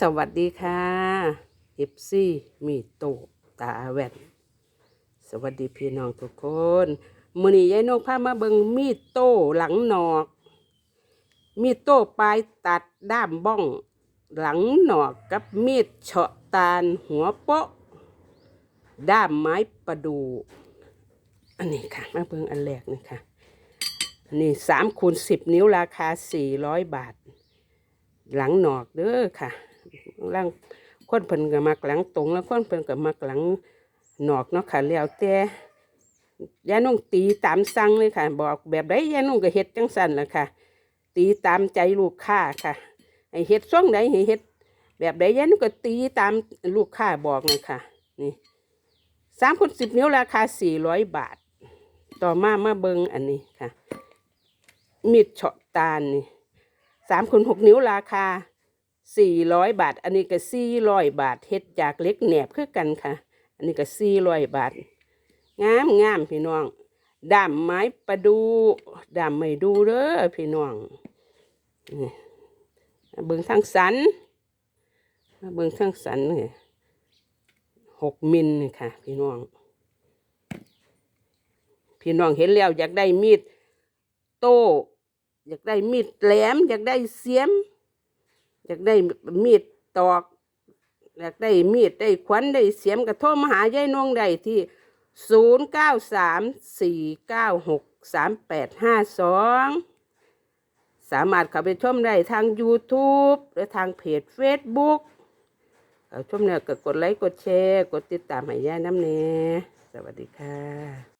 สวัสดีค่ะเอฟซีมีโตตาแว่นสวัสดีพี่น้องทุกคนมือนี้ยายนกพามาเบิงมีดโต้หลังหนอก มีดโต้ปลายตัดด้ามบ้อง หลังหนอกกับมีดเฉาะตาลหัวโปะด้ามไม้ประดู อันนี้ค่ะมาเบิ่งอันแรกนี่ค่ะอันนี้สามคูณสิบนิ้วราคาสี่ร้อยบาท หลังหนอกเด้อค่ะ หลังคนเพิ่นก็มักหลังตรงแล้วคนเพิ่นก็มักหลังหนอกเนาะค่ะแล้วแต่ยานุ่งตีตามสั่งเลยค่ะ บอกแบบใดยานุ่งก็เฮ็ดจังสั่นล่ะค่ะ ตีตามใจลูกค้าค่ะให้เฮ็ดช่วงใดให้เฮ็ดแบบใดยานุ่งก็ตีตามลูกค้าบอกเลยค่ะ นี่สามคนสิบนิ้วราคาสี่ร้อยบาท ต่อมามาเบิงอันนี้ค่ะมีดเฉาะตาลนี่สามคูณหกนิ้วราคา สี่ร้อยบาท อันนี้ก็สี่ร้อยบาทเฮ็ดจากเล็กแหนบคือกันค่ะ อันนี้ก็สี่ร้อยบาท งามงามพี่น้องดามไม้ประดูดามไม่ดูเด้อพี่น้องเบิ่งทางสันเบิ่งทางสันนี่หกมิลนี่ค่ะ พี่น้อง พี่น้องเห็นแล้วอยากได้มีดโต้อยากได้มีดแหลม อยากได้เสียม อยากได้มีดตอก อยากได้มีดได้ขวัญได้เสียมกระโทรมาหายายนงได้ที่ศูนย์เก้าสามสี่เก้ามารถเข้าไปชมได้ทาง YouTube และทางเพจ Facebook เข้าชมเนี่ยก็กดไลค์ กดแชร์ กดติดตามให้ยายน้ำเนสวัสดีค่ะ